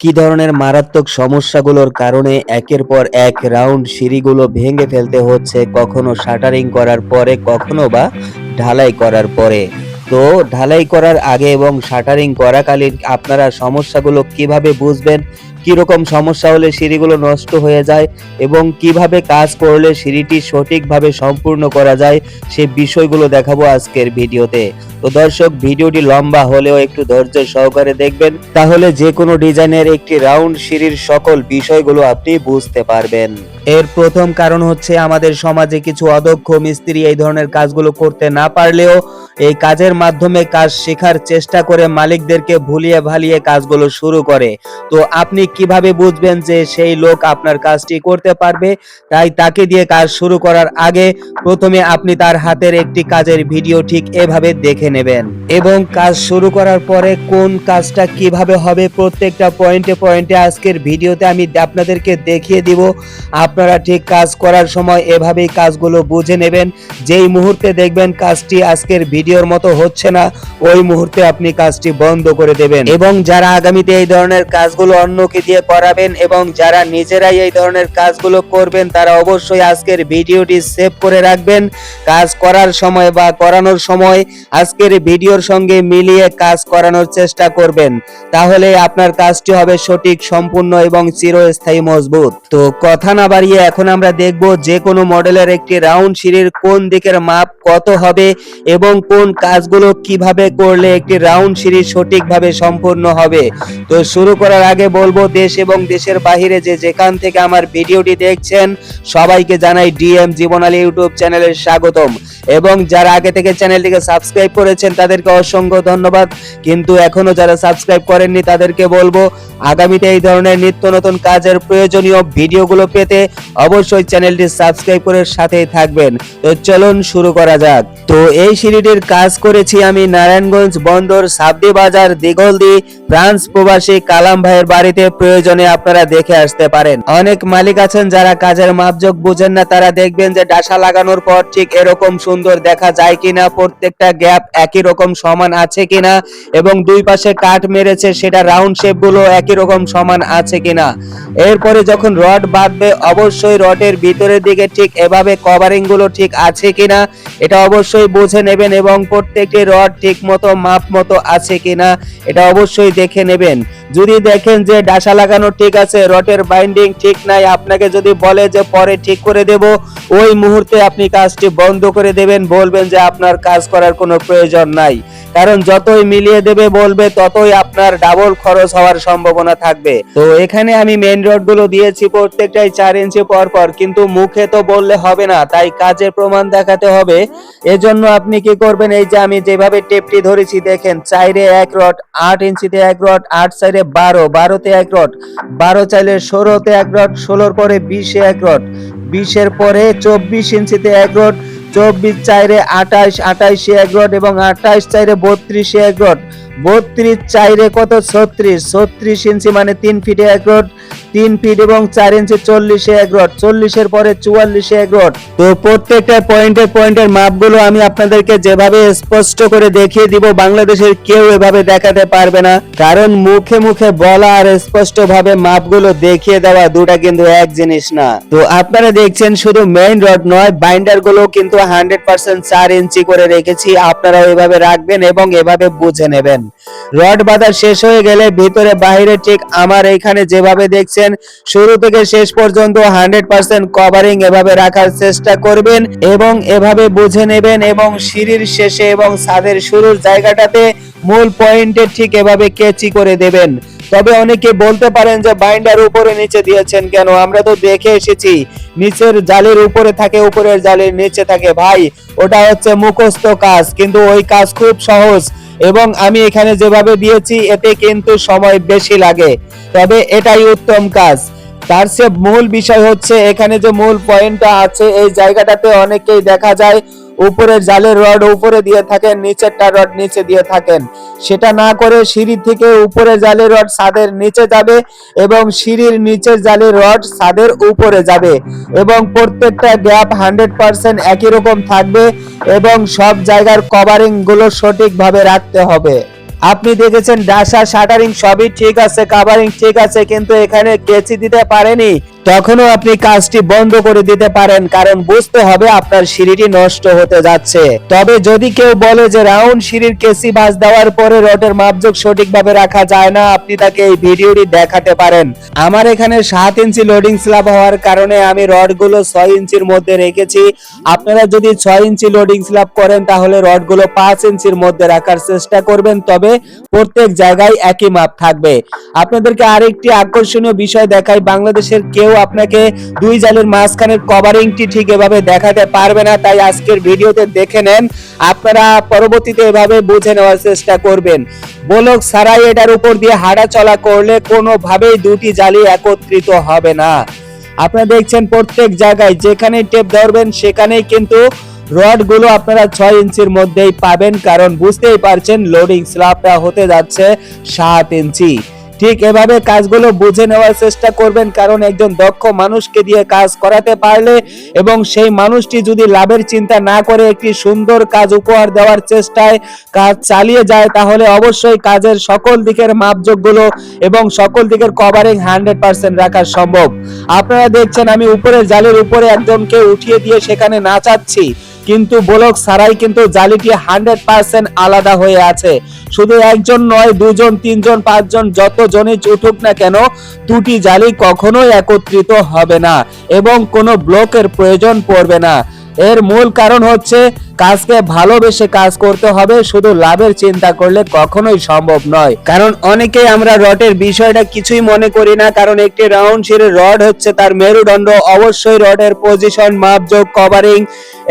কি ধরনের মারাত্মক সমস্যাগুলোর কারণে একের পর এক রাউন্ড সিঁড়িগুলো ভেঙে ফেলতে হচ্ছে, কখনো শাটারিং করার পরে, কখনো বা ঢালাই করার পরে? তো ঢালাই করার আগে এবং শাটারিং করাকালীন আপনারা সমস্যাগুলো কীভাবে বুঝবেন? কীরকম সমস্যা হলে সিঁড়িগুলো নষ্ট হয়ে যায় এবং কীভাবে কাজ করলে সিঁড়িটি সঠিকভাবে সম্পূর্ণ করা যায়, সে বিষয়গুলো দেখাবো আজকের ভিডিওতে। তো দর্শক, ভিডিওটি লম্বা হলেও একটু ধৈর্য সহকারে দেখবেন, তাহলে যে কোনো ডিজাইনের একটি রাউন্ড সিঁড়ির সকল বিষয়গুলো আপনি বুঝতে পারবেন। এর প্রথম কারণ হচ্ছে আমাদের সমাজে কিছু অদক্ষ মিস্ত্রি এই ধরনের কাজগুলো করতে না পারলেও এই কাজের মাধ্যমে কাজ শেখার চেষ্টা করে মালিকদেরকে ভুলিয়ে ভালিয়ে কাজগুলো শুরু করে। তো আপনি কীভাবে বুঝবেন যে সেই লোক আপনার কাজটি করতে পারবে? তাই তাকে দিয়ে কাজ শুরু করার আগে প্রথমে আপনি তার হাতের একটি কাজের ভিডিও ঠিক এভাবে দেখে নেবেন এবং কাজ শুরু করার পরে কোন কাজটা কীভাবে হবে প্রত্যেকটা পয়েন্টে পয়েন্টে আজকের ভিডিওতে আমি আপনাদেরকে দেখিয়ে দিব। আপনারা ঠিক কাজ করার সময় এভাবেই কাজগুলো বুঝে নেবেন। যেই মুহূর্তে দেখবেন কাজটি আজকের ভিডিওর মতো হচ্ছে না, ওই মুহূর্তে আপনি কাজটি বন্ধ করে দেবেন। এবং যারা আগামীতে এই ধরনের কাজগুলো অন্যকে দিয়ে করাবেন এবং যারা নিজেরাই এই ধরনের কাজগুলো করবেন, তারা অবশ্যই আজকের ভিডিওটি সেভ করে রাখবেন। কাজ করার সময় বা করানোর সময় আজকের ভিডিওর সঙ্গে মিলিয়ে কাজ করানোর চেষ্টা করবেন। তাহলে আপনার কাজটি হবে সঠিক, সম্পূর্ণ এবং চিরস্থায়ী, মজবুত। তো কথা না বাড়িয়ে এখন আমরা দেখব যে কোনো মডেলের একটি রাউন্ড সিঁড়ির কোন দিকের মাপ কত হবে এবং কোন কাজগুলো কীভাবে করলে একটি রাউন্ড সিঁড়ি সঠিকভাবে সম্পূর্ণ হবে? তো শুরু করার আগে বলব, দেশ এবং দেশের বাইরে যে যেখান থেকে আমার ভিডিওটি দেখছেন, সবাইকে জানাই ডিএম জীবন আলী ইউটিউব চ্যানেলের স্বাগতম। এবং যারা আগে থেকে চ্যানেলটিকে সাবস্ক্রাইব করেছেন, তাদেরকে অসংখ্য ধন্যবাদ। কিন্তু এখনও যারা সাবস্ক্রাইব করেননি, তাদেরকে বলব, আগামীতে এই ধরনের নিত্য নতুন কাজের প্রয়োজনীয় ভিডিওগুলো পেতে অবশ্যই চ্যানেলটি সাবস্ক্রাইব করে সাথেই থাকবেন। তো চলুন শুরু করা যাক। তো এই সিঁড়িটির কাজ করেছি আমি নারায়ণগঞ্জ বন্দর সাবদি বাজার দিগলদি ফ্রান্স প্রবাসী কালাম ভাইয়ের বাড়িতে। প্রয়োজনে আপনারা দেখে আসতে পারেন। অনেক মালিক আছেন যারা কাজের মাপজোক বুঝেন না, তারা দেখবেন যে ডাসা লাগানোর পর ঠিক এরকম সুন্দর দেখা যায় কিনা, প্রত্যেকটা গ্যাপ একই রকম সমান আছে কিনা, এবং দুই পাশে কাট মেরেছে সেটা রাউন্ড শেপগুলো একই রকম সমান আছে কিনা। এরপরে যখন রড বাঁধবে, অবশ্যই রডের ভিতরের দিকে ঠিক এভাবে কভারিংগুলো ঠিক আছে কিনা, এটা অবশ্যই বুঝে নেবেন এবং প্রত্যেকটি রড ঠিক মতো মাপ মতো আছে কিনা এটা অবশ্যই দেখে নেবেন। যদি দেখেন যে ডাসা লাগানো ঠিক আছে, রডের বাইন্ডিং ঠিক নাই, আপনাকে যদি বলে যে পরে ঠিক করে দেব, ওই মুহূর্তে আপনি কাজটি বন্ধ করে দেবেন, বলবেন যে আপনার কাজ করার কোনো প্রয়োজন নাই। কারণ যতই মিলিয়ে দেবে, বলবে, ততই আপনার ডাবল খরচ হওয়ার সম্ভাবনা থাকবে। তো এখানে আমি মেন রডগুলো দিয়েছি প্রত্যেকটাই চার ইঞ্চি পর পর, কিন্তু মুখে তো বললে হবে না, তাই কাজের প্রমাণ দেখাতে হবে। এজন্য আপনি কি করবেন? এই যে আমি যেভাবে টেপটি ধরেছি, দেখেন, চাইরে এক রড, আট ইঞ্চিতে এক রড, আট চাইরে বারো, বারোতে এক রড, বারো চাইলে ষোলোতে এক রড, ষোলোর পরে বিশে এক রড, বিশের পরে চব্বিশ ইঞ্চিতে এক রড, চব্বিশ চাইরে আঠাইশ আঠাইশে এক রড এবং আঠাইশ চাইরে বত্রিশে এক রড। বত্রিশ, চাইরে কত? ছত্রিশ। ছত্রিশ ইঞ্চি মানে তিন ফিটে এক রড তিন ফিট এবং চার ইঞ্চি চল্লিশে এক রড চল্লিশের পরে চুয়াল্লিশে এক রড তো প্রত্যেকটা পয়েন্টের পয়েন্টের মাপগুলো আমি আপনাদেরকে যেভাবে স্পষ্ট করে দেখিয়ে দিব, বাংলাদেশের কেউ এভাবে দেখাতে পারবে না। কারণ মুখে মুখে বলা আর স্পষ্ট ভাবে মাপগুলো দেখিয়ে দেওয়া দুটা কিন্তু এক জিনিস না। তো আপনারা দেখছেন শুধু মেইন রড নয় বাইন্ডারগুলো কিন্তু হান্ড্রেড পার্সেন্ট চার ইঞ্চি করে রেখেছি। আপনারা এভাবে রাখবেন এবং এভাবে বুঝে নেবেন। রড বাঁধা শেষ হয়ে গেলে ভিতরে, বাইরে ঠিক আমার এইখানে যেভাবে দেখছেন, শুরু থেকে শেষ পর্যন্ত হান্ড্রেড পার্সেন্ট কভারিং এভাবে রাখার চেষ্টা করবেন এবং এভাবে বুঝে নেবেন এবং সিঁড়ির শেষে এবং ছাদের শুরুর জায়গাটাতে মূল পয়েন্টে ঠিক এভাবে কেচি করে দেবেন। তবে অনেকে বলতে পারেন যে বাইন্ডার উপরে নিচে দিয়েছেন কেন? আমরা তো দেখে এসেছি, নিচের জালের উপরে থাকে, উপরের জালের নিচে থাকে। ভাই, ওটা হচ্ছে মুখস্থ কাজ, কিন্তু ওই কাজ খুব সহজ। এবং আমি এখানে যেভাবে দিয়েছি, এতে কিন্তু সময় বেশি লাগে। তবে এটাই উত্তম কাজ। তার সে মূল বিষয় হচ্ছে, এখানে যে মূল পয়েন্টটা আছে, এই জায়গাটাতে অনেকেই দেখা যায় উপরের জালের রড উপরে দিয়ে থাকেন, নিচেরটা রড নিচে দিয়ে থাকেন। সেটা না করে সিঁড়ি থেকে উপরে জালের রড ছাদের নিচে যাবে এবং সিঁড়ির নিচের জালের রড ছাদের উপরে যাবে এবং প্রত্যেকটা গ্যাপ হান্ড্রেড পার্সেন্ট একই রকম থাকবে এবং সব জায়গার কভারিংগুলো সঠিকভাবে রাখতে হবে। আপনি দেখেছেন ডাসা, শাটারিং সবই ঠিক আছে, কাভারিং ঠিক আছে, কিন্তু এখানে কেচি দিতে পারেনি। তখনও আপনি কাজটি বন্ধ করে দিতে পারেন, কারণ বুঝতে হবে আপনার সিঁড়িটি নষ্ট হতে যাচ্ছে। তবে যদি কেউ বলে যে রাউন্ড সিঁড়ির কেসি বাস দেওয়ার পরে রডের মাপযোগ সঠিকভাবে রাখা যায় না, আপনি তাকে এই ভিডিওটি দেখাতে পারেন। আমার এখানে সাত ইঞ্চি লোডিং স্ল্যাব হওয়ার কারণে আমি রডগুলো ছয় ইঞ্চির মধ্যে রেখেছি। আপনারা যদি ছয় ইঞ্চি লোডিং স্ল্যাব করেন, তাহলে রডগুলো পাঁচ ইঞ্চির মধ্যে রাখার চেষ্টা করবেন, তবে প্রত্যেক জায়গায় একই মাপ থাকবে। আপনাদেরকে আরেকটি আকর্ষণীয় বিষয় দেখাই, বাংলাদেশের কেউ আপনাকে দুই জালের মাঝখানের কভারিংটি ঠিক এভাবে দেখাতে পারবে না, তাই আজকের ভিডিওতে দেখে নেন। আপনারা পরবর্তীতে এভাবে বুঝে নেওয়ার চেষ্টা করবেন। বলক সারাই এটার উপর দিয়ে হাঁটা চলা করলে কোনোভাবেই দুটি জালি একত্রিত হবে না। আপনারা দেখছেন প্রত্যেক জায়গায় যেখানে টেপ ধরবেন সেখানেই কিন্তু রডগুলো আপনারা ছয় ইঞ্চির মধ্যেই পাবেন, কারণ বুঝতেই পারছেন লোডিং স্ল্যাবটা হতে যাচ্ছে সাত ইঞ্চি। ঠিক এভাবে কাজগুলো বুঝে নেওয়ার চেষ্টা করবেন, কারণ একজন দক্ষ মানুষকে দিয়ে কাজ করাতে পারলে এবং সেই মানুষটি যদি লাভের চিন্তা না করে একটি সুন্দর কাজ উপহার দেওয়ার চেষ্টায় কাজ চালিয়ে যায়, তাহলে অবশ্যই কাজের সকল দিকের মাপযোগগুলো এবং সকল দিকের কভারিং হান্ড্রেড পার্সেন্ট রাখা সম্ভব। আপনারা দেখছেন আমি উপরের জালের উপরে একজনকে উঠিয়ে দিয়ে সেখানে নাচাচ্ছি। কিন্তু বলক সারাই কিন্তু জালিটি হান্ড্রেড পার্সেন্ট আলাদা হয়ে আছে। শুধু একজন নয়, দুজন, তিনজন, পাঁচজন যত জনই উঠুক না কেন, দুটি জালি কখনোই একত্রিত হবে না এবং কোনো ব্লকের প্রয়োজন পড়বে না। এর মূল কারণ হচ্ছে কাজকে ভালোবেসে কাজ করতে হবে, শুধু লাভের চিন্তা করলে কখনোই সম্ভব নয়। কারণ অনেকেই আমরা রডের বিষয়টা কিছুই মনে করি না, কারণ একটি রাউন্ড শিরের রড হচ্ছে তার মেরুদণ্ড। অবশ্যই রডের পজিশন মাপযোগ কভারিং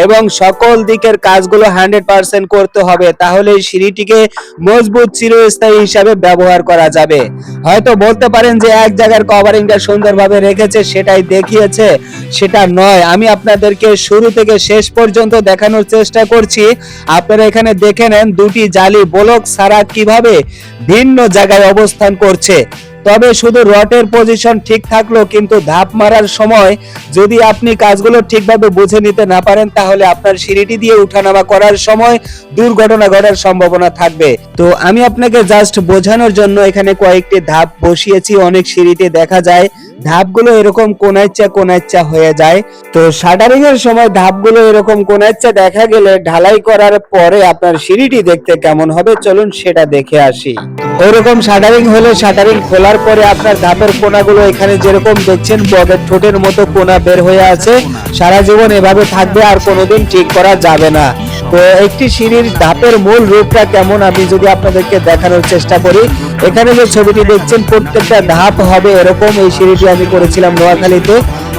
এবং সকল দিকের কাজগুলো হান্ড্রেড পার্সেন্ট করতে হবে। তাহলে সিঁড়িটিকে মজবুত চিরস্থায়ী হিসাবে ব্যবহার করা যাবে। হয়তো বলতে পারেন যে এক জায়গার কভারিংটা সুন্দরভাবে রেখেছে, সেটাই দেখিয়েছে, সেটা নয়। আমি আপনাদেরকে শুরু থেকে শেষ পর্যন্ত দেখানোর চেষ্টা করছি। আপনারা এখানে দেখে নেন দুটি জালি বোলক সারা কীভাবে ভিন্ন জায়গায় অবস্থান করছে। তবে শুধু রটের পজিশন ঠিক থাকল, কিন্তু ধাপ মারার সময় যদি আপনি কাজগুলো ঠিকভাবে বুঝে নিতে না পারেন, তাহলে আপনার সিঁড়িটি দিয়ে উঠানামা করার সময় দুর্ঘটনা ঘটার সম্ভাবনা থাকবে। তো আমি আপনাকে জাস্ট বোঝানোর জন্য এখানে কয়েকটি ধাপ বসিয়েছি। অনেক সিঁড়িতে দেখা যায়, ধাপগুলো এরকম কোনাইচ্ছা কোনাইচ্ছা হয়ে যায়। তো শাটারিং এর সময় ধাপগুলো এরকম কোনাইচ্ছা দেখা গেলে ঢালাই করার পরে আপনার সিঁড়িটি দেখতে কেমন হবে, চলুন সেটা দেখে আসি। ওরকম শাটারিং হলে শাটারিং খোলার পরে আপনার ধাপের কোনাগুলো এখানে যেরকম দেখছেন, বগের ঠোঁটের মতো কোনা বের হয়ে আছে। সারা জীবন এভাবে থাকবে, আর কোনোদিন ঠিক করা যাবে না। তো একটি সিঁড়ির ধাপের মূল রূপটা কেমন, আমি যদি আপনাদেরকে দেখানোর চেষ্টা করি। এখানে যে ছবিটি দেখছেন, প্রত্যেকটা ধাপ হবে এরকম। এই সিঁড়িটি আমি করেছিলাম নোয়াখালীতে।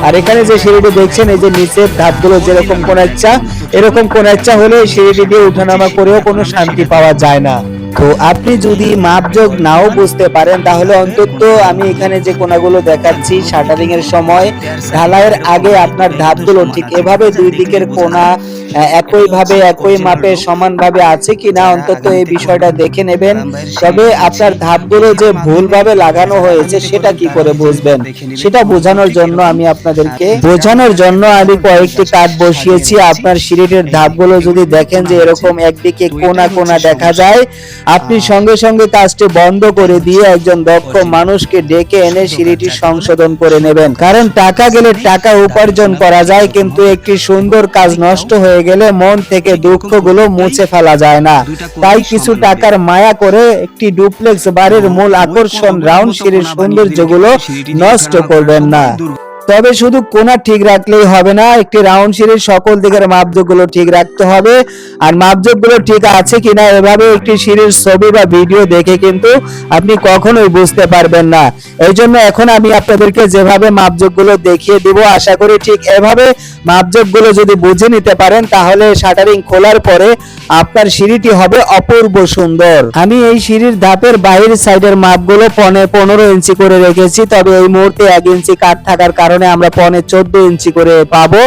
আর এখানে যে সিঁড়িটি দেখছেন, এই যে নিচের ধাপগুলো যেরকম কোন ইচ্ছা এরকম কোন ইচ্ছা হলে সিঁড়িটি দিয়ে উঠানামা করেও কোনো শান্তি পাওয়া যায় না। তো আপনি যদি মাপযোগ নাও বুঝতে পারেন তাহলে অন্তত আমি এখানে যে কোনাগুলো দেখাচ্ছি শাটারিং এর সময় ঢালাইয়ের আগে আপনার ধাপগুলো ঠিক এভাবে দুই দিকের কোনা আহ, একইভাবে একই মাপে সমানভাবে আছে কিনা অন্তত এই বিষয়টা দেখে নেবেন। তবে আপনার ধাপগুলো যে ভুলভাবে লাগানো হয়েছে সেটা কি করে বুঝবেন? সেটা বোঝানোর জন্য আমি আপনাদেরকে বোঝানোর জন্য আমি কয়েকটি কাঠ বসিয়েছি। আপনার সিঁড়িটির ধাপগুলো যদি দেখেন যে এরকম একদিকে কোনা কোনা দেখা যায় আপনি সঙ্গে সঙ্গে কাজটি বন্ধ করে দিয়ে একজন দক্ষ মানুষকে ডেকে এনে সিঁড়িটি সংশোধন করে নেবেন। কারণ টাকা গেলে টাকা উপার্জন করা যায় কিন্তু একটি সুন্দর কাজ নষ্ট হয়ে গেলে মন থেকে দুঃখগুলো মুছে ফেলা যায় না। তাই কিছু টাকার মায়া করে একটি ডুপ্লেক্স বাড়ির মূল আকর্ষণ রাউন্ড সিঁড়ির সৌন্দর্যগুলো নষ্ট করবেন না। তবে শুধু কোনা ঠিক রাখলেই হবে না, একটি রাউন্ড সিঁড়ির সকল দিকের মাপযোগগুলো ঠিক রাখতে হবে। আর মাপযোগগুলো ঠিক আছে কিনা এভাবে একটি সিঁড়ির ছবি বা ভিডিও দেখে কিন্তু আপনি কখনোই বুঝতে পারবেন না। এই জন্য এখন আমি আপনাদেরকে যেভাবে মাপযোগগুলো দেখিয়ে দিব, আশা করি ঠিক এভাবে মাপযোগগুলো যদি বুঝে নিতে পারেন, তাহলে শাটারিং খোলার পরে আপনার সিঁড়িটি হবে অপূর্ব সুন্দর। আমি এই সিঁড়ির ধাপের বাইরের সাইডের মাপগুলো পনে পনেরো ইঞ্চি করে রেখেছি, তবে এই মুহূর্তে এক ইঞ্চি কাট থাকার কারণে আমরা পনে চোদ্দ ইঞ্চি করে পাবো।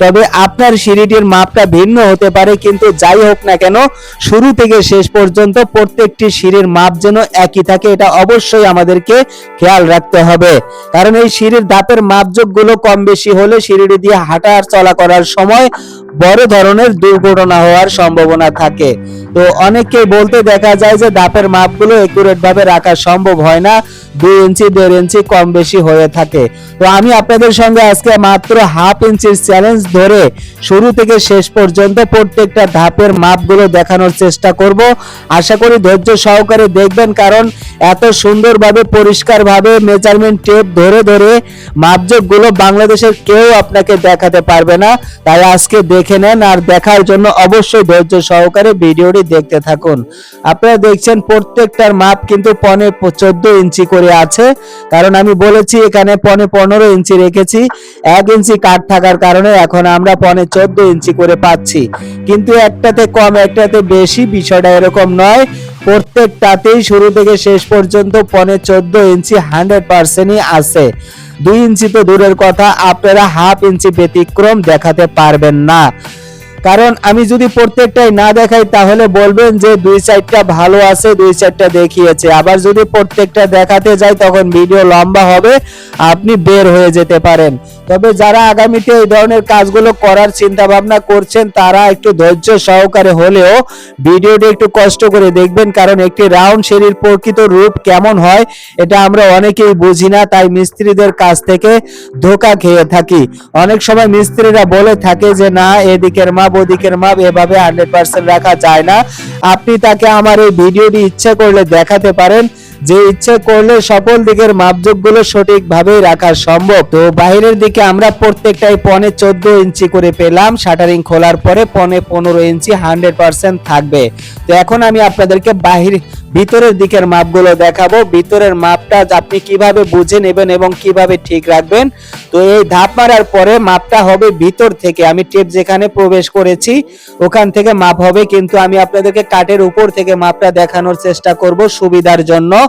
তবে আপনার সিঁড়িটির মাপটা ভিন্ন হতে পারে, কিন্তু যাই হোক না কেন, শুরু থেকে শেষ পর্যন্ত প্রত্যেকটি সিঁড়ির মাপ যেন একই থাকে, এটা অবশ্যই আমাদেরকে খেয়াল রাখতে হবে। কারণ এই সিঁড়ির ধাপের মাপযোগগুলো কম বেশি হলে সিঁড়িটি দিয়ে হাঁটা আর চলা করার সময় বড় ধরনের দুর্ঘটনা হওয়ার সম্ভাবনা থাকে। তো অনেককে বলতে দেখা যায় যে ধাপের মাপগুলো ভাবে রাখা সম্ভব হয় না। দুই ইঞ্চি, দেড় ইঞ্চি কম বেশি হয়ে থাকে। তো আমি আপনাদের সঙ্গে আজকে মাত্র হাফ ইঞ্চির চ্যালেঞ্জ ধরে শুরু থেকে শেষ পর্যন্ত প্রত্যেকটা ধাপের মাপগুলো দেখানোর চেষ্টা করব। আশা করি ধৈর্য সহকারে দেখবেন, কারণ এত সুন্দরভাবে, পরিষ্কারভাবে মেজারমেন্ট টেপ ধরে ধরে মাপজোকগুলো বাংলাদেশের কেউ আপনাকে দেখাতে পারবে না। তাই আজকে দেখে নেন আর দেখার জন্য অবশ্যই ধৈর্য সহকারে ভিডিওটি দেখতে থাকুন। আপনারা দেখছেন প্রত্যেকটার মাপ কিন্তু পনে চোদ্দ ইঞ্চি করে আছে। কারণ আমি বলেছি এখানে পনে পনেরো ইঞ্চি রেখেছি। এক ইঞ্চি কাট থাকার কারণে এখন আমরা পনে চোদ্দ ইঞ্চি করে পাচ্ছি। কিন্তু একটাতে কম, একটাতে বেশি বিষয়টা এরকম নয়। প্রত্যেকটাতেই শুরু থেকে শেষ পর্যন্ত পনে চোদ্দ ইঞ্চি হান্ড্রেড পার্সেন্টই আছে। দুই ইঞ্চি তো দূরের কথা, আপনারা হাফ ইঞ্চি ব্যতিক্রম দেখাতে পারবেন না। কারণ আমি যদি প্রত্যেকটাই না দেখাই, তাহলে বলবেন যে দুই সাইডটা ভালো আছে, দুই সাইডটা দেখিয়েছে। আবার যদি প্রত্যেকটা দেখাতে যাই, তখন ভিডিও লম্বা হবে, আপনি বের হয়ে যেতে পারেন। তবে যারা আগামীতে এই ধরনের কাজগুলো করার চিন্তা ভাবনা করছেন, তারা একটু ধৈর্য সহকারে হলেও ভিডিওটি একটু কষ্ট করে দেখবেন, কারণ একটি রাউন্ড সিঁড়ির প্রকৃত রূপ কেমন হয়, এটা আমরা অনেকেই বুঝি না, তাই মিস্ত্রিদের কাছ থেকে ধোকা খেয়ে থাকি। অনেক সময় মিস্ত্রিরা বলে থাকে যে, না, এদিকের মাপ ওদিকের মাপ এভাবে হান্ড্রেড পার্সেন্ট রাখা যায় না। আপনি তাকে আমার এই ভিডিওটি ইচ্ছে করলে দেখাতে পারেন। যে ইচ্ছে করলে সকল দিকের মাপজোকগুলো সঠিকভাবেই রাখা সম্ভব। তো বাইরের দিকে আমরা প্রত্যেকটাই পনে চোদ্দ ইঞ্চি করে পেলাম। শাটারিং খোলার পরে পনে পনেরো ইঞ্চি হান্ড্রেড পার্সেন্ট থাকবে। তো এখন আমি আপনাদেরকে বাহির, ভিতরের দিকের মাপগুলো দেখাবো। ভিতরের মাপটা আপনি কীভাবে বুঝে নেবেন এবং কীভাবে ঠিক রাখবেন? তো এই ধাপ মারার পরে মাপটা হবে ভিতর থেকে। আমি টেপ যেখানে প্রবেশ করেছি, ওখান থেকে মাপ হবে। কিন্তু আমি আপনাদেরকে কাঠের উপর থেকে মাপটা দেখানোর চেষ্টা করব সুবিধার জন্য।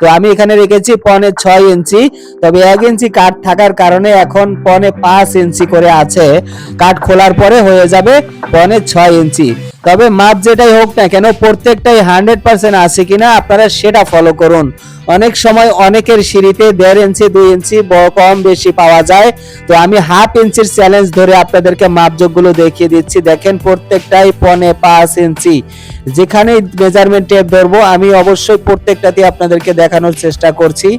তো আমি এখানে রেখেছি পনে ছয় ইঞ্চি। তবে এক ইঞ্চি কাঠ থাকার কারণে এখন পনে পাঁচ ইঞ্চি করে আছে। কাঠ খোলার পরে হয়ে যাবে পনে ছয় ইঞ্চি। তবে মাপ যেটাই হোক না কেন, প্রত্যেকটাই হান্ড্রেড পার্সেন্ট আছে কিনা আপনারা সেটা ফলো করুন। অনেক সময় অনেকের সিঁড়িতে দেড় ইঞ্চি, দুই ইঞ্চি কম বেশি পাওয়া যায়। তো আমি হাফ ইঞ্চির চ্যালেঞ্জ ধরে আপনাদেরকে মাপযোগগুলো দেখিয়ে দিচ্ছি। দেখেন প্রত্যেকটাই পনে পাঁচ ইঞ্চি। যেখানেই মেজারমেন্ট টেপ ধরবো, আমি অবশ্যই প্রত্যেকটাতে আপনাদেরকে দেখানোর চেষ্টা করছি।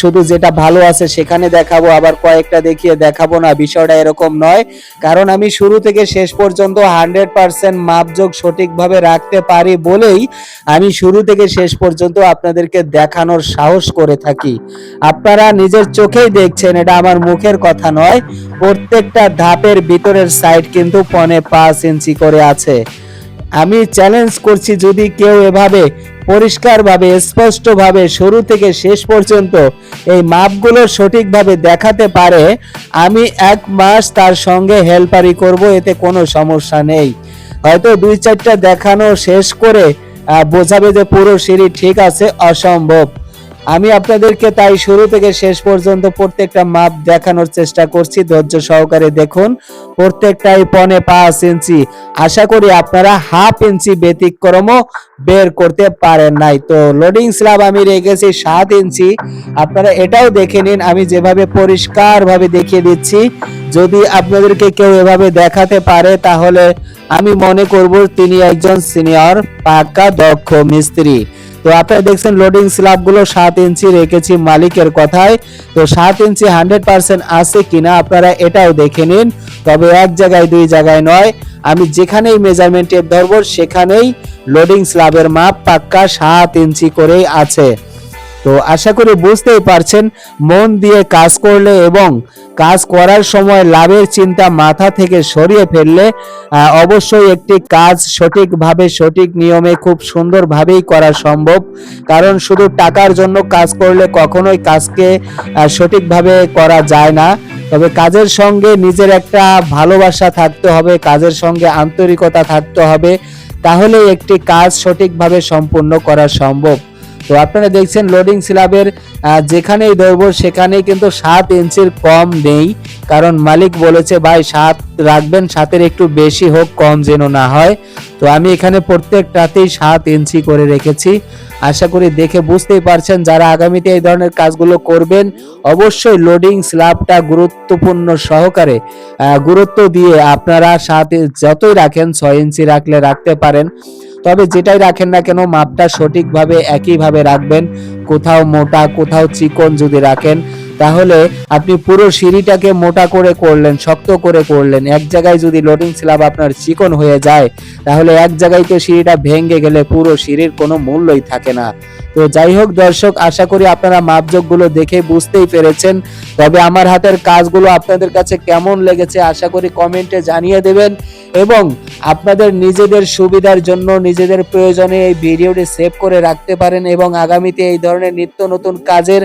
শুধু যেটা ভালো আছে সেখানে দেখাবো, আবার কয়েকটা দেখিয়ে দেখাবো না, বিষয়টা এরকম নয়। কারণ আমি শুরু থেকে শেষ পর্যন্ত হান্ড্রেড পার্সেন্ট মাপযোগ সঠিকভাবে রাখতে পারি বলেই আমি শুরু থেকে শেষ পর্যন্ত আপনাদেরকে দেখানোর সাহস করে থাকি। আপনারা নিজের চোখেই দেখছেন, এটা আমার মুখের কথা নয়। প্রত্যেকটা ধাপের ভিতরের সাইড কিন্তু পনে পাঁচ ইঞ্চি করে আছে। আমি চ্যালেঞ্জ করছি যদি কেউ এভাবে পরিষ্কারভাবে, স্পষ্টভাবে শুরু থেকে শেষ পর্যন্ত এই মাপগুলো সঠিকভাবে দেখাতে পারে, আমি এক মাস তার সঙ্গে হেল্পারি করব, এতে কোনো সমস্যা নেই। হয়তো দুই চারটা দেখানো শেষ করে বোঝাবে যে পুরো সিঁড়ি ঠিক আছে, অসম্ভব। আমি আপনাদেরকে তাই শুরু থেকে শেষ পর্যন্ত প্রত্যেকটা মাপ দেখানোর চেষ্টা করছি। ধৈর্য সহকারে দেখুন, প্রত্যেকটাই পনে পাঁচ ইঞ্চি। আশা করি আপনারা হাফ ইঞ্চি ব্যতিক্রমও বের করতে পারেন নাই। তো লোডিং স্ল্যাব আমি রেখেছি সাত ইঞ্চি। আপনারা এটাও দেখে নিন, আমি যেভাবে পরিষ্কার ভাবে দেখিয়ে দিচ্ছি। যদি আপনাদেরকে কেউ এভাবে দেখাতে পারে, তাহলে আমি মনে করব তিনি একজন সিনিয়র, পাক্কা, দক্ষ মিস্ত্রি। তো আপনারা দেখছেন লোডিং স্ল্যাবগুলো সাত ইঞ্চি রেখেছি মালিকের কথায়। তো সাত ইঞ্চি হান্ড্রেড পার্সেন্ট আছে কিনা আপনারা এটাও দেখে নিন। তবে এক জায়গায়, দুই জায়গায় নয়। আমি যেখানেই মেজারমেন্টের ধরব, সেখানেই লোডিং স্ল্যাবের মাপ পাক্কা সাত ইঞ্চি করেই আছে। তো আশা করি বুঝতেই পারছেন, মন দিয়ে কাজ করলে এবং কাজ করার সময় লাভের চিন্তা মাথা থেকে সরিয়ে ফেললে অবশ্যই একটি কাজ সঠিকভাবে, সঠিক নিয়মে খুব সুন্দরভাবেই করা সম্ভব। কারণ শুধু টাকার জন্য কাজ করলে কখনোই কাজকে সঠিকভাবে করা যায় না। তবে কাজের সঙ্গে নিজের একটা ভালোবাসা থাকতে হবে, কাজের সঙ্গে আন্তরিকতা থাকতে হবে। তাহলে একটি কাজ সঠিকভাবে সম্পূর্ণ করা সম্ভব। তো আপনারা দেখছেন লোডিং স্ল্যাবের যেখানেই ধরবো সেখানেই কিন্তু সাত ইঞ্চির কম নেই। কারণ মালিক বলেছে, ভাই, সাত রাখবেন, সাতের একটু বেশি হোক, কম যেন না হয়। তো আমি এখানে প্রত্যেকটাতেই সাত ইঞ্চি করে রেখেছি। আশা করি দেখে বুঝতেই পারছেন, যারা আগামীতে এই ধরনের কাজগুলো করবেন, অবশ্যই লোডিং স্ল্যাবটা গুরুত্বপূর্ণ সহকারে গুরুত্ব দিয়ে আপনারা সাত যতই রাখেন, ছয় ইঞ্চি রাখলে রাখতে পারেন। তবে যেটাই রাখেন না কেন, মাপটা সঠিকভাবে একইভাবে রাখবেন। কোথাও মোটা, কোথাও চিকন যদি রাখেন, তাহলে আপনি পুরো সিঁড়িটাকে মোটা করে করলেন, শক্ত করে করলেন। এক জায়গায় যদি লোডিং স্ল্যাব আপনার চিকন হয়ে যায়, তাহলে এক জায়গায় তো সিঁড়িটা ভেঙে গেলে পুরো সিঁড়ির কোনো মূল্যই থাকে না। তো যাই হোক দর্শক, আশা করি আপনারা মাপজোকগুলো দেখে বুঝতেই পেরেছেন। তবে আমার হাতের কাজগুলো আপনাদের কাছে কেমন লেগেছে, আশা করি কমেন্টে জানিয়ে দেবেন। এবং আপনাদের নিজেদের সুবিধার জন্য নিজেদের প্রয়োজনে এই ভিডিওটি সেভ করে রাখতে পারেন এবং আগামীতে এই ধরনের নিত্য নতুন কাজের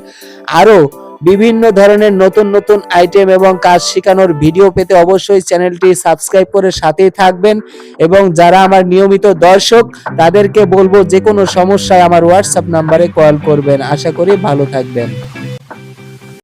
আরও বিভিন্ন ধরনের নতুন নতুন আইটেম এবং কাজ শেখানোর ভিডিও পেতে অবশ্যই চ্যানেলটি সাবস্ক্রাইব করে সাথেই থাকবেন এবং যারা আমার নিয়মিত দর্শক, তাদেরকে বলব যে কোনো সমস্যায় আমার হোয়াটসঅ্যাপ নাম্বারে কল করবেন। আশা করি ভালো থাকবেন।